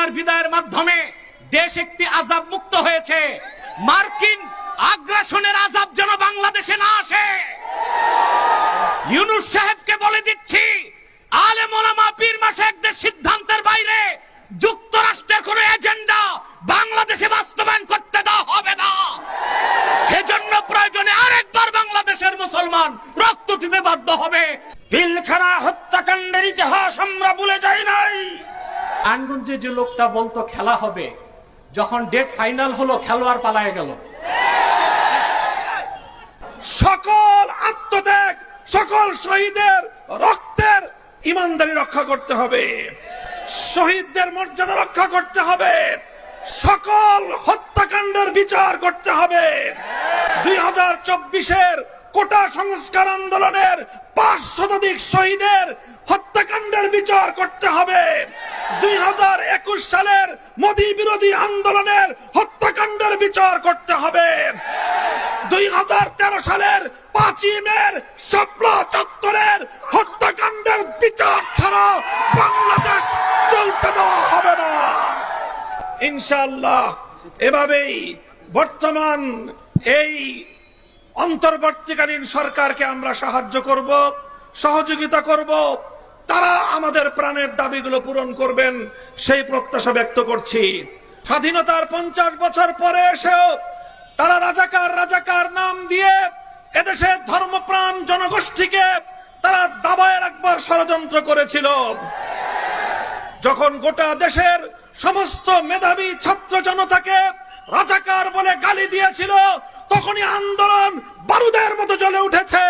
হাসিনার বিদায়ের মাধ্যমে দেশ একটি আজাব মুক্ত হয়েছে। মার্কিন আগ্রাসনের আজাব যেন বাংলাদেশে না আসে ইউনুস সাহেবকে বলে দিচ্ছি আলে মোলামা পীর মাসায়েকদের সিদ্ধান্তের বাইরে যুক্তরাষ্ট্রের কোন এজেন্ডা বাংলাদেশে বাস্তবায়ন করতে দেওয়া হবে না সেজন্য প্রয়োজনে আরেকবার বাংলাদেশের মুসলমান রক্ত দিতে বাধ্য হবে পিলখানা হত্যাকাণ্ডের ইতিহাস আমরা ভুলে যাই নাই আনগঞ্জে যে লোকটা বলতো খেলা হবে, যখন ডেট ফাইনাল হলো, খেলোয়াড় পালায় গেল। সকল আত্মত্যাগ, সকল শহীদের রক্তের ইমানদারি রক্ষা করতে হবে। শহীদদের মর্যাদা রক্ষা করতে হবে। সকল হত্যাকাণ্ডের বিচার করতে হবে। দুই হাজার চব্বিশের কোটা সংস্কার আন্দোলনের পাঁচ শতাধিক শহীদের হত্যাকাণ্ডের বিচার করতে হবে। দুই হাজার একুশ সালের মোদী বিরোধী আন্দোলনের হত্যাকাণ্ডের বিচার করতে হবে। দুই হাজার তেরো সালের পাঁচই মের চত্বরের হত্যাকাণ্ডের বিচার ছাড়া বাংলাদেশ চলতে দেওয়া হবে না। ইনশাআল্লাহ এভাবেই বর্তমান এই অন্তর্বর্তীকালীন সরকারকে আমরা সাহায্য করব, সহযোগিতা করব। তারা আমাদের প্রাণের দাবিগুলো পূরণ করবেন, সেই প্রত্যাশা ব্যক্ত করছি। স্বাধীনতার পঞ্চাশ বছর পরে এসেও তারা রাজাকার রাজাকার নাম দিয়ে এদেশের ধর্মপ্রাণ জনগোষ্ঠীকে তারা দাবায় রাখবার ষড়যন্ত্র করেছিল। যখন গোটা দেশের সমস্ত মেধাবী ছাত্র জনতাকে রাজাকার বলে গালি দিয়েছিল, তখনই আন্দোলন বারুদের মতো জ্বলে উঠেছে।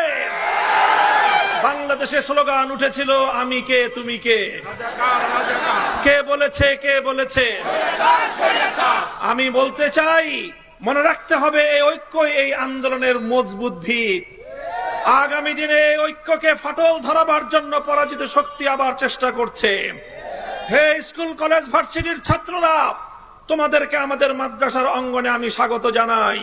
বাংলাদেশে স্লোগান উঠেছিল, আমি কে, তুমি কে? কে বলেছে কে বলেছে? আমি বলতে চাই, মনে রাখতে হবে, এই ঐক্যই এই আন্দোলনের মজবুত ভিত। আগামী দিনে এই ঐক্যকে ফাটল ধরাবার জন্য পরাজিত শক্তি আবার চেষ্টা করছে। হে স্কুল, কলেজ, ভার্সিটির ছাত্ররা, তোমাদেরকে আমাদের মাদ্রাসার অঙ্গনে আমি স্বাগত জানাই।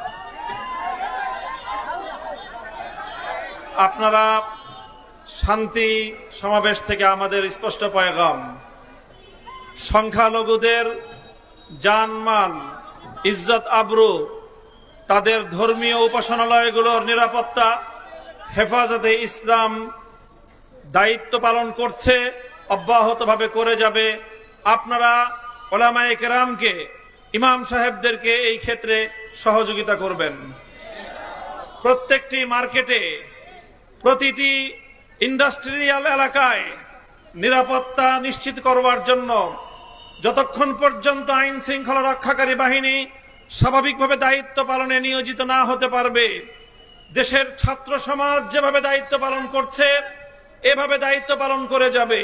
আপনারা শান্তি সমাবেশ থেকে আমাদের স্পষ্ট পয়গাম। সংখ্যালঘুদের জানমান ইজ্জত আবরু, তাদের ধর্মীয় উপাসনালয়গুলোর নিরাপত্তা, হেফাজতে ইসলাম দায়িত্ব পালন করছে, অব্যাহতভাবে করে যাবে। আপনারা ওলামায়ে কেরামকে, ইমাম সাহেবদেরকে এই ক্ষেত্রে সহযোগিতা করবেন। প্রত্যেকটি মার্কেটে প্রতিটি ইন্ডাস্ট্রিয়াল এলাকায় নিরাপত্তা নিশ্চিত করবার জন্য যতক্ষণ পর্যন্ত আইন শৃঙ্খলা রক্ষাকারী বাহিনী স্বাভাবিকভাবে দায়িত্ব পালনে নিয়োজিত না হতে পারবে, দেশের ছাত্র সমাজ যেভাবে দায়িত্ব পালন করছে, এভাবে দায়িত্ব পালন করে যাবে।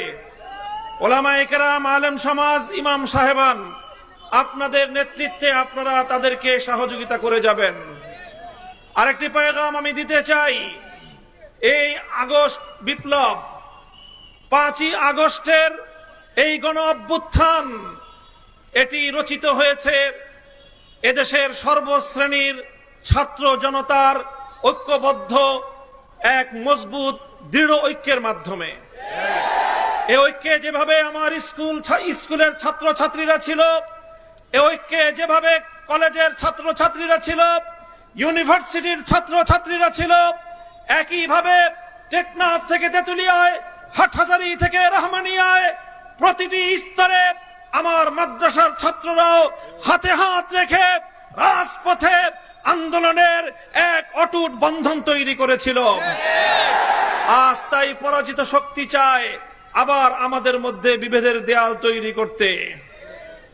কেরাম, আলেম সমাজ, ইমাম সাহেবান, আপনাদের নেতৃত্বে আপনারা তাদেরকে সহযোগিতা করে যাবেন। আরেকটি পয়গাম আমি দিতে চাই আগস্ট বিপ্লব। পাঁচই আগস্টের এই গণ অভ্যুত্থান, এটি রচিত হয়েছে এদেশের সর্বশ্রেণীর ছাত্র জনতার ঐক্যবদ্ধ এক মজবুত, দৃঢ় ঐক্যের মাধ্যমে। এ ঐক্যে যেভাবে আমার স্কুল স্কুলের ছাত্র ছাত্রীরা ছিল, এ ঐক্যে যেভাবে কলেজের ছাত্র ছাত্রীরা ছিল, ইউনিভার্সিটির ছাত্র ছাত্রীরা ছিল, একইভাবে টেকনাফ থেকে তেতুলিয়ায়, হাটহাজারি থেকে রহমানিয়ায় প্রতিটি স্তরে আমার মাদ্রাসার ছাত্ররাও হাতে হাত রেখে রাজপথে আন্দোলনের এক অটুট বন্ধন তৈরি করেছিল। আজ তাই পরাজিত শক্তি চায় আবার আমাদের মধ্যে বিভেদের দেয়াল তৈরি করতে।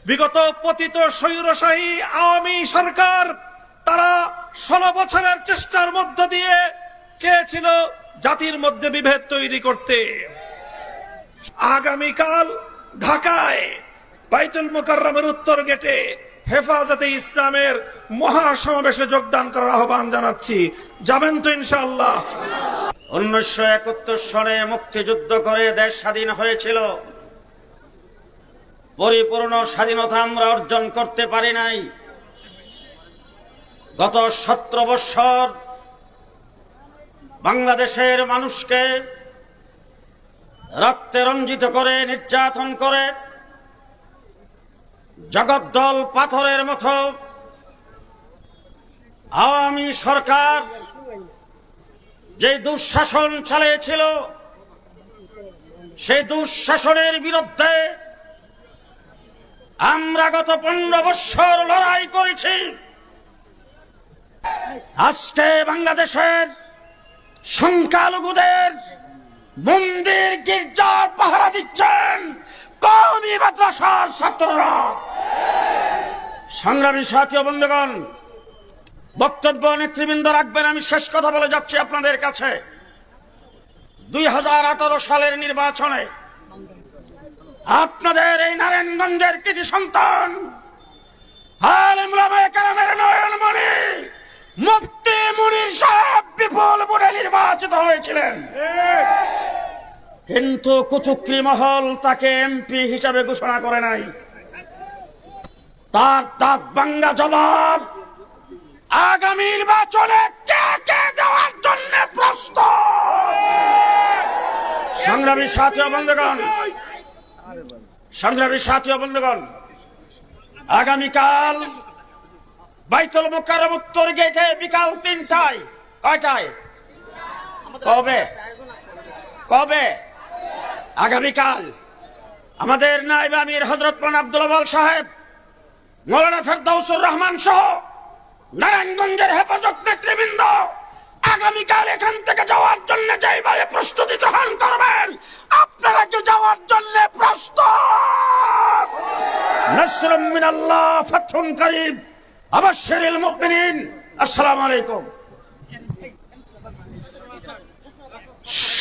বিগত পতিত স্বৈরশাহী আওয়ামী সরকার তারা ষোলো বছরের চেষ্টার মধ্য দিয়ে চেয়েছিল জাতির মধ্যে বিভেদ তৈরি করতে। আগামীকাল ঢাকায় বাইতুল মোকাররমের উত্তর গেটে হেফাজতে ইসলামের মহাসমাবেশে যোগদান করার আহ্বান জানাচ্ছি। যাবেন তো ইনশাআল্লাহ। উনিশশো একাত্তর সনে মুক্তিযুদ্ধ করে দেশ স্বাধীন হয়েছিল। পরিপূর্ণ স্বাধীনতা আমরা অর্জন করতে পারি নাই। গত সতেরো বৎসর বাংলাদেশের মানুষকে রক্তে রঞ্জিত করে, নির্যাতন করে, জগদ্দল পাথরের মতো আওয়ামী সরকার যে দুঃশাসন চালিয়েছিল, সেই দুঃশাসনের বিরুদ্ধে আমরা গত পনেরো বৎসর লড়াই করেছি। আজকে বাংলাদেশের সংখ্যালঘুদের মন্দির গির্জার পাহারা দিচ্ছেন কমি মাদ্রাসার ছাত্ররা। সংগ্রামী সাথী বন্ধুগণ, বক্তব্য নেতৃবৃন্দ রাখবেন, আমি শেষ কথা বলে যাচ্ছি আপনাদের কাছে। দুই হাজার আঠারো সালের নির্বাচনে আপনাদের এই নারায়ণগঞ্জের কৃতি সন্তান আলেম রামায়ে কেরামের নয়নমণি, মুফতি মুনির সাহেব বিপুল ভোটে নির্বাচিত হয়েছিলেন। কিন্তু কুচুক্রি মহল তাকে এমপি হিসাবে ঘোষণা করে নাই। তার দাঁত বাঙ্গা জবাব, আগামী নির্বাচনে কে কে দেওয়ার জন্য প্রস্তুত? সংগ্রামী সাথী বন্ধুগণ, সংগ্রামী সাথী বন্ধুগণ, আগামীকাল বাইতুল মোকাররম উত্তর গেটে বিকাল তিনটায় কবে? কবে? আগামীকাল। আমাদের নাইব আমির হজরত মান আব্দুল আবাল সাহেব, মৌলানা ফেরদাউসুর রহমান সহ নারায়ণগঞ্জের হেফাজত নেতৃবৃন্দ আগামীকাল এখান থেকে যাওয়ার জন্য যেভাবে প্রস্তুতি গ্রহণ করবেন, আপনারা কি যাওয়ার জন্য প্রস্তুত? নসরুম মিনাল্লাহ ফাতহুন করিব আবাশশিরিল মুমিনিন। আসসালামু আলাইকুম।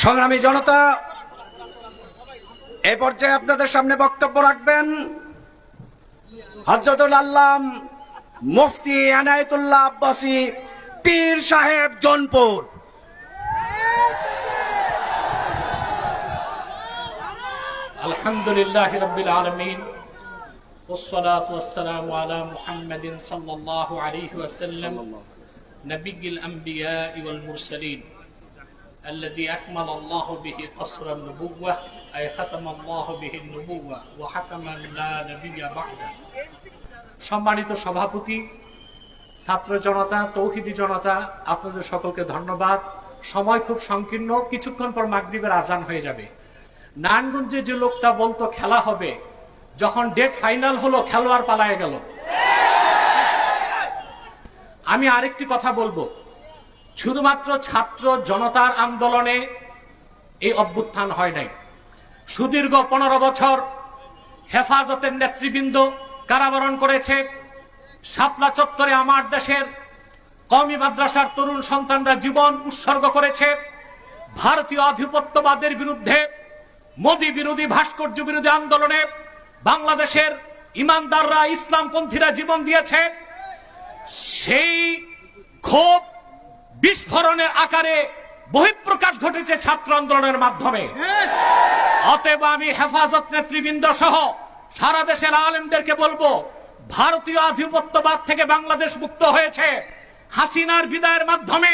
সংগ্রামী জনতা এ পর্যায়ে আপনাদের সামনে বক্তব্য রাখবেন হজরতুল আল্লাম মুফতি এনায়েতুল্লাহ আব্বাসী পীর সাহেব জনপুর الحمد لله رب العالمين والصلاة والسلام على محمد صلى الله عليه وسلم نبي الأنبياء والمرسلين الذي أكمل الله به قصر النبوة أي ختم الله به النبوة وحكما لا نبي بعده সম্মানিত সভাপতি ছাত্র জনতা তৌহিদি জনতা আপনাদের সকলকে ধন্যবাদ সময় খুব সংকীর্ণ কিছুক্ষণ পর মাগরিবের আজান হয়ে যাবে নারায়ণগঞ্জে যে লোকটা বলতো খেলা হবে যখন ডেট ফাইনাল হলো খেলোয়াড় পালায় গেল আমি আরেকটি কথা বলবো শুধুমাত্র ছাত্র জনতার আন্দোলনে এই অভ্যুত্থান হয় নাই। সুদীর্ঘ পনেরো বছর হেফাজতের নেতৃবৃন্দ কারাবরণ করেছে। শাপলা চত্বরে আমার দেশের কমি মাদ্রাসার তরুণ সন্তানরা জীবন উৎসর্গ করেছে। ভারতীয় আধিপত্যবাদের বিরুদ্ধে, মোদী বিরোধী ভাস্কর্য বিরোধী আন্দোলনে বাংলাদেশের ইমানদাররা ইসলামপন্থীরা জীবন দিয়েছে। সেই ক্ষোভ বিস্ফোরণের আকারে বহিঃপ্রকাশ ঘটেছে ছাত্র আন্দোলনের মাধ্যমে। অতএব আমি হেফাজত নেতৃবৃন্দ সহ সারা দেশের আলেমদেরকে বলব, ভারতীয় আধিপত্যবাদ থেকে বাংলাদেশ মুক্ত হয়েছে। হাসিনার বিদায়ের মাধ্যমে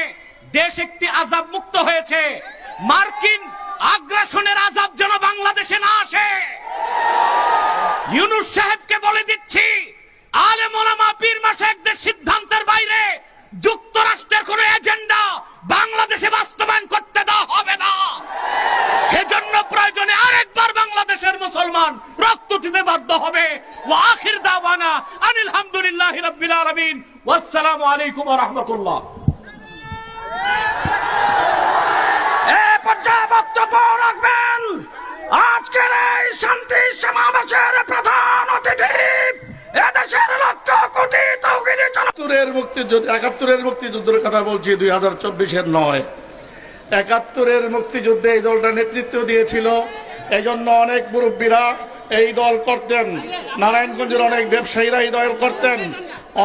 দেশ একটি আজাব মুক্ত হয়েছে। মার্কিন আগ্রাসনের আজাব যেন বাংলাদেশে না আসে। ইউনুস সাহেবকে বলে দিচ্ছি আলেম ওলামা পীর মাসায়েকদের সিদ্ধান্তের বাইরে যুক্তরাষ্ট্রের কোন এজেন্ডা বাংলাদেশে বাস্তবায়ন করতে দেওয়া হবে না সেজন্য প্রয়োজনে আরেকবার বাংলাদেশের মুসলমান রক্ত দিতে বাধ্য হবে ও আখির দাওয়ানা আনিল হামদুলিল্লাহ রাব্বিল আলামিন ওয়াসসালামু আলাইকুম রাহমাতুল্লাহ। বক্তব্য রাখবেন আজকের এই শান্তি সমাবেশের প্রধান অতিথি। মুক্তিযুদ্ধ একাত্তরের মুক্তিযুদ্ধের কথা বলছি দুই হাজার চব্বিশের নয়। একাত্তরের মুক্তিযুদ্ধে এই নেতৃত্ব দিয়েছিল। অনেক মুরব্বীরা এই দল করতেন। নারায়ণগঞ্জের অনেক ব্যবসায়ীরা এই দল করতেন।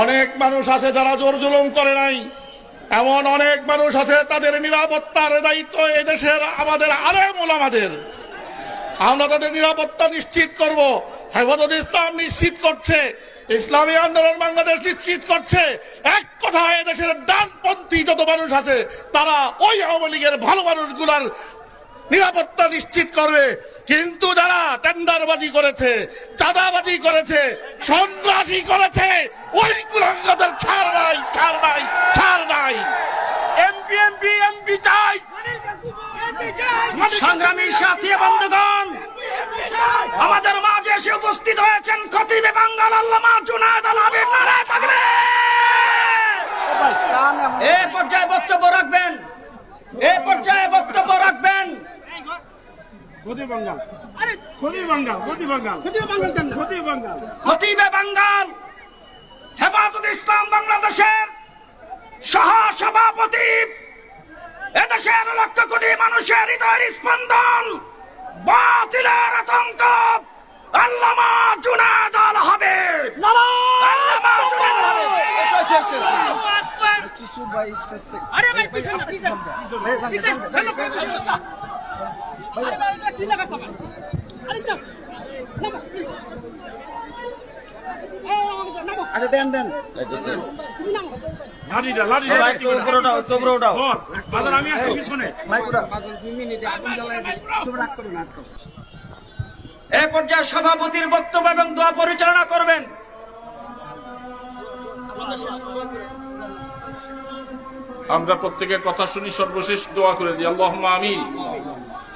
অনেক মানুষ আছে যারা জোর জুলুম করে নাই। এমন অনেক মানুষ আছে তাদের নিরাপত্তার দায়িত্ব এদেশের আমাদের আলেম ওলামাদের আমরা তাদের নিরাপত্তা নিশ্চিত করব। হেফাজত ইসলাম নিশ্চিত করছে। ইসলামী আন্দোলন বাংলাদেশ নিশ্চিত করছে। এক কথায় এদেশের ডানপন্থী যত মানুষ আছে, তারা ওই আওয়ামী লীগের ভালো মানুষগুলার নিরাপত্তা নিশ্চিত করবে। কিন্তু যারা টেন্ডারবাজি করেছে, চাঁদাবাজি করেছে, সন্ত্রাসী করেছে, ওই কুলাঙ্গাদের ছাড় নাই ছাড় নাই ছাড় নাই। এমপি এমপি এমপি চাই। সংগ্রামী সাথী বন্ধুগণ, আমাদের মাঝে এসে উপস্থিত হয়েছেন খতিবে বাঙ্গাল আল্লামা জুনায়দ আল হাবিব নারায় থাকবে এ পর্যায়ে বক্তব্য রাখবেন, এ পর্যায়ে বক্তব্য রাখবেন। খতিবে বাঙ্গাল হেফাজত ইসলাম বাংলাদেশের সহ সভাপতি এদেশের লক্ষ কোটি মানুষের হৃদয়ের স্পন্দন বাতিলের আতঙ্ক। আল্লামা জুনাদ আল হবে আল্লামা জুনাদ আল হাবিব। আচ্ছা দেন দেন। এ পর্যায়ে সভাপতির বক্তব্য এবং দোয়া পরিচালনা করবেন। আমরা প্রত্যেকের কথা শুনি সর্বশেষ দোয়া করে দিই। আল্লাহ আমি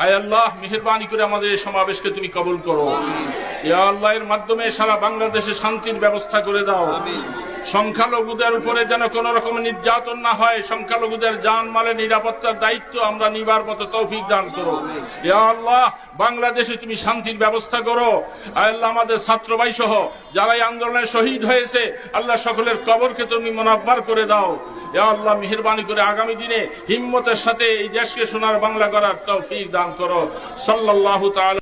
আয় আল্লাহ মেহরবানি করে আমাদের এই সমাবেশকে তুমি কবুল করো। ইয়া আল্লাহ এর মাধ্যমে সারা বাংলাদেশে শান্তির ব্যবস্থা করে দাও। সংখ্যালঘুদের উপরে যেন কোন রকম নির্যাতন না হয় সংখ্যালঘুদের যান মালের নিরাপত্তার দায়িত্ব আমরা নিবার মতো তৌফিক দান করো। ইয়া আল্লাহ বাংলাদেশে তুমি শান্তির ব্যবস্থা করো। আয় আল্লাহ আমাদের ছাত্র ভাই সহ যারা এই আন্দোলনে শহীদ হয়েছে আল্লাহ সকলের কবরকে তুমি মোনাব্বার করে দাও। আল্লাহ, মেহরবানি করে আগামী দিনে হিম্মতের সাথে এই দেশকে সোনার বাংলা করার তৌফিক দান করো। সাল্লাহ তাআলা